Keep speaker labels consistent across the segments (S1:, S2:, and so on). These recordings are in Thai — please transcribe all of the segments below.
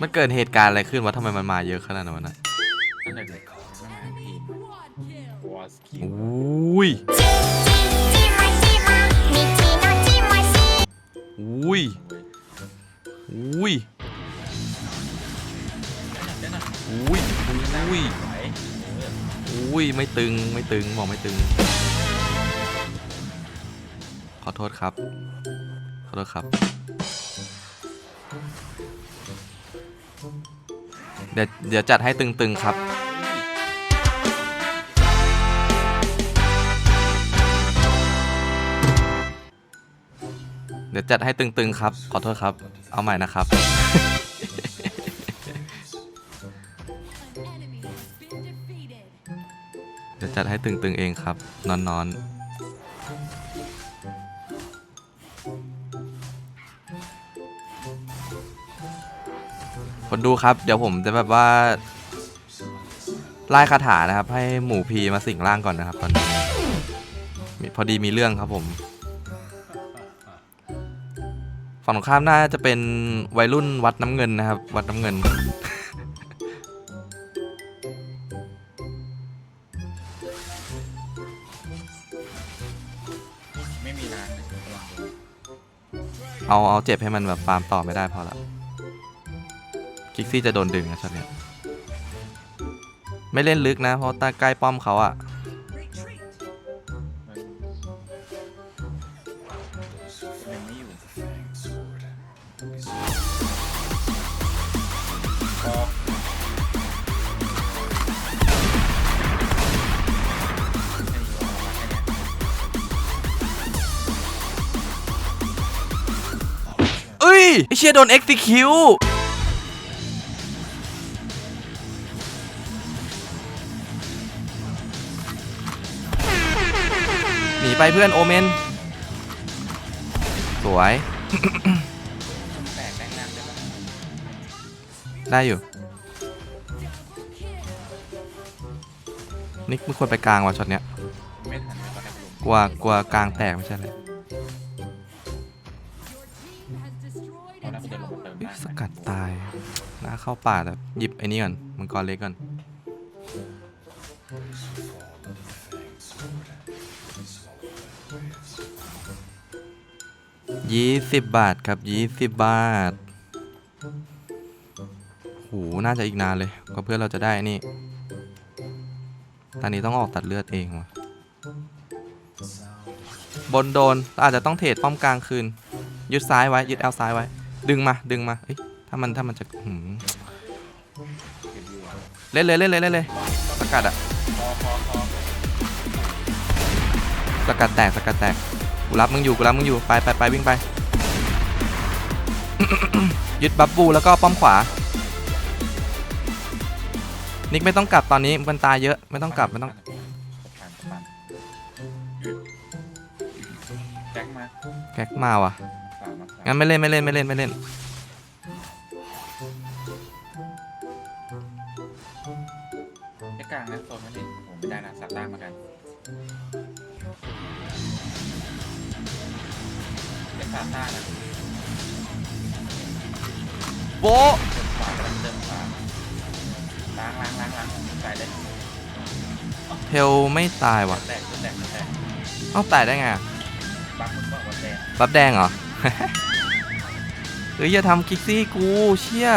S1: มันเกิดเหตุการณ์อะไรขึ้นวะทำไมมันมาเยอะขนาดนั้นวะนะ
S2: นั่นเลยเลยนั่นแหละพี่วอสคิว
S1: อุ้ยอุ้ยอุ้ย
S2: เดี๋ยวนะ
S1: อุ้ยอุ้ย
S2: ไหวเออ
S1: อุ้ยไม่ตึงไม่ตึงบอกไม่ตึง ขอโทษครับ ขอโทษครับ เดี๋ยวเดี๋ยวจัดให้ตึงๆครับเดี๋ยวจัดให้ตึงๆครับ ขอโทษครับ เอาใหม่นะครับ เดี๋ยวจัดให้ตึงๆเองครับ นอนน คนดูครับ เดี๋ยวผมจะแบบว่าไล่คาถานะครับ ให้หมูพีมาสิงร่างก่อนนะครับตอนนี้มีพอดีมีเรื่องครับผม ฝั่งตรงข้ามน่าจะเป็นวัยรุ่นวัดน้ำเงินนะครับ วัดน้ำเงิน
S2: ไม่มีนานนะกำลังดู
S1: เอาเอาเจ็บให้มันแบบฟาร์มต่อไม่ได้พอละ คิกซี่จะโดนดึงนะช็อตเนี้ยไม่เล่นลึกนะ เพราะต้ใกล้ป้อมเขาอะเอ้ยไอเชียโดน execute ไปเพื่อนโอเมน สวย
S2: แตกแรงน้ำได้ปะ
S1: ได้อยู่ นิกไม่ควรไปกลางว่ะช็อตเนี้ย
S2: ไม่ทันเลยตอนแรกผม
S1: กลัวกลัวกลางแตกไม่ใช่เลย
S2: ตอนแรกผมจะลงมาเติม
S1: เอ๊ะ
S2: บ้าน
S1: สกัดตายน่าเข้าป่าแต่หยิบไอ้นี่ก่อนมังกรเล็กก่อน ยี่สิบบาทครับยี่สิบบาทโหน่าจะอีกนานเลยกว่าเพื่อนเราจะได้นี่ ตอนนี้ต้องออกตัดเลือดเองว่ะ บนโดนเราอาจจะต้องเทรดป้อมกลางคืน ยึดซ้ายไว้ ยึดแอลซ้ายไว้ ดึงมา ดึงมาเอ้ยถ้ามัน ถ้ามันจะหืม
S2: เก็บอยู่อะ
S1: เล่นเลย เล่นเลย เล่นเลย สกัดอะสกัดแตก สกัดแตก กูรับมึงอยู่กูรับมึงอยู่ไปไปไปวิ่งไป ยึดบัฟบูแล้วก็ป้อมขวา นิกไม่ต้องกลับตอนนี้มันตายเยอะไม่ต้องกลับไม่ต้อง
S2: ผ่านผ่านแจ็คมา
S1: แก๊กมาว่ะ
S2: สามมาสาม
S1: งั้นไม่เล่นไม่เล่นไม่เล่นไม่เล่น
S2: โบ๊ะเติมขวากำลังเติมขวาล้างล้างล้างล้างใส่เลย
S1: เทลไม่ตายว่ะ
S2: แตกแตกแตก
S1: เอ้าตายได้ไงอะ
S2: บังมึงบอกว่าแตก
S1: บัฟแดงเหรอ เฮ้ยอย่าทำคิกซี่กูเชี่ย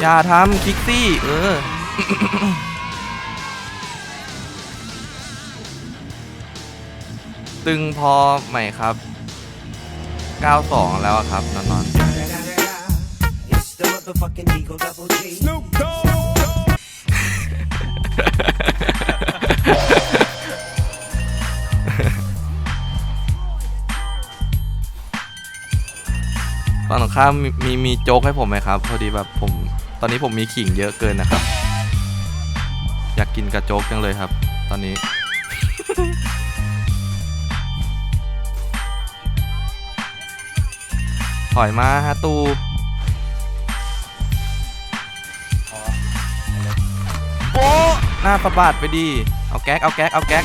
S1: อย่าทำคิกซี่ เออ ตึงพอไหมครับ 92 แล้วอะครับนอนนอน
S3: It's the motherfucking Eagle Double G.
S1: ฝั่งตรงข้ามมีมีมีโจ๊กให้ผมไหมครับ พอดีแบบผม ตอนนี้ผมมีขิงเยอะเกินนะครับ อยากกินกระโจ๊กจังเลยครับ ตอนนี้ ถอยมาฮะตู ป๊ะหน้าประบาดไปดี เอาแก๊ก เอาแก๊ก เอาแก๊ก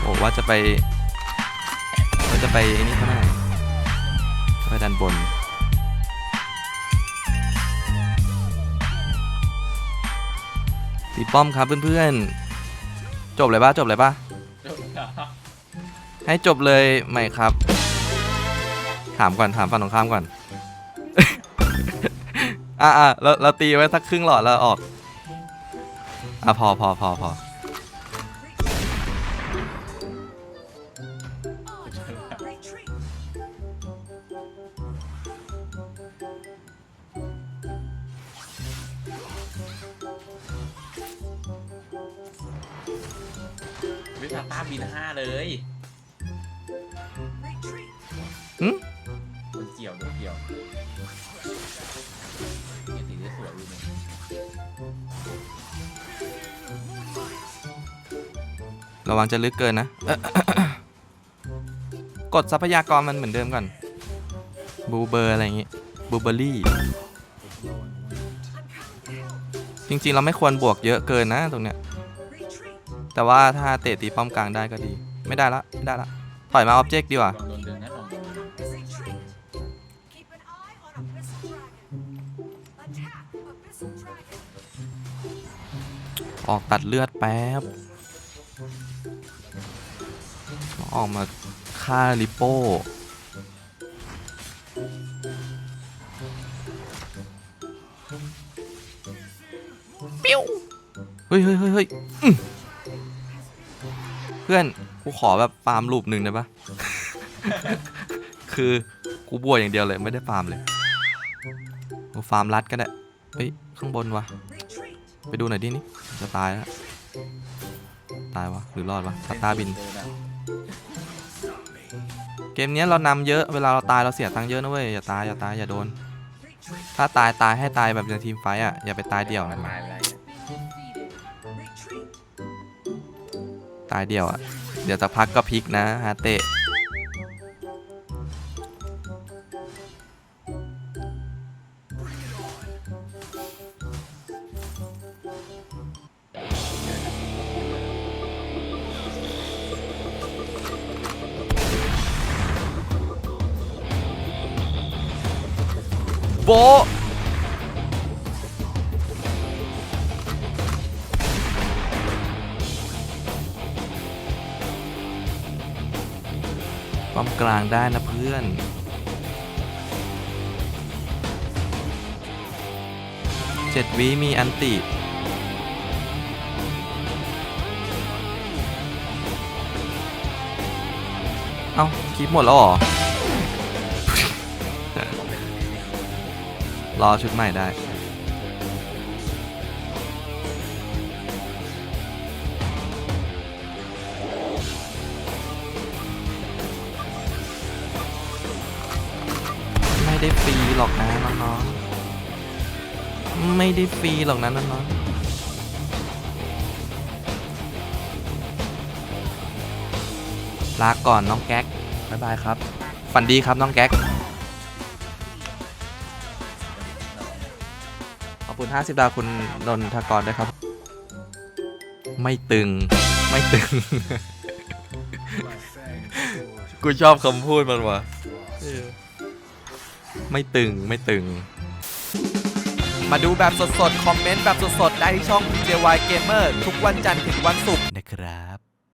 S1: โอ้ว่าจะไปว่าจะไปไอ้นี่เขาหน่อยไปค่อยดันบน ตีป้อมครับเพื่อนๆ จบเลยปะจบเลยปะ
S2: จบแล้ว
S1: ให้จบเลยไหมครับ ถามก่อน ถามฝั่งตรงข้ามก่อน อะอะเราเราตีไว้สักครึ่งหลอดแล้วออก อะพอพอพอพอ
S2: วิซาต้าบินห้าเลย
S1: หึ
S2: โดนเกี่ยวโดนเกี่ยวีสวยอยู่นี่ย
S1: ระวังจะลึกเกินนะ กดทรัพยากรมันเหมือนเดิมก่อนบูเบอร์อะไรอย่างงี้บูเบอรี่ จริงๆ เราไม่ควรบวกเยอะเกินนะตรงเนี้ย แต่ว่าถ้าเตะตีป้อมกลางได้ก็ดี ไม่ได้ละ ไม่ได้ละ ถอยมาออบเจกต์ดีกว่า
S2: โดนดึงนะ อ
S1: อกตัดเลือดแป๊บ ออกมาฆ่าลิโป้ปิ้วเฮ้ยเฮ้ยเฮ้ยเฮ้ยเพื่อน กูขอแบบฟาร์มลูปหนึ่งได้ปะคือ กูบวอย่างเดียวเลยไม่ได้ฟาร์มเลยกูฟาร์มรัดก็ได้ เฮ้ย ข้างบนวะ ไปดูหน่อยดินี่ จะตายแล้ว ตายวะหรือรอดวะตาร์บิน
S2: เก
S1: มเนี้ยเรานำเยอะ เวลาเราตายเราเสียตังค์เยอะนะเว้ย อย่าตายอย่าตายอย่าโดน ถ้าตายตายให้ตายแบบในทีมไฟอะ อย่าไปตายเดี่ยวนะ
S2: ตายไปแล้วเนี่ย
S4: Retreat.
S1: ตายเดี่ยวอะ เดี๋ยวจะพักก็พลิกนะฮาเตะ โบป้อมกลางได้นะเพื่อน เจ็ดวิมีอันติเอ้าคลิปหมดแล้วหรอ รอชุดใหม่ได้ไม่ได้ฟรีหรอกนะน้องๆไม่ได้ฟรีหรอกนะน้องๆลาก่อนน้องแก๊ก บ๊ายบายครับ ฝันดีครับน้องแก๊ก อบคุณ 50 ดาวคุณนนทกรด้วยครับ ไม่ตึง ไม่ตึง กูชอบคำพูดมันว่ะไม่ตึง ไม่ตึง มาดูแบบสดๆ คอมเมนต์แบบสดๆ ได้ที่ช่อง JY Gamer ทุกวันจันทร์ถึงวันศุกร์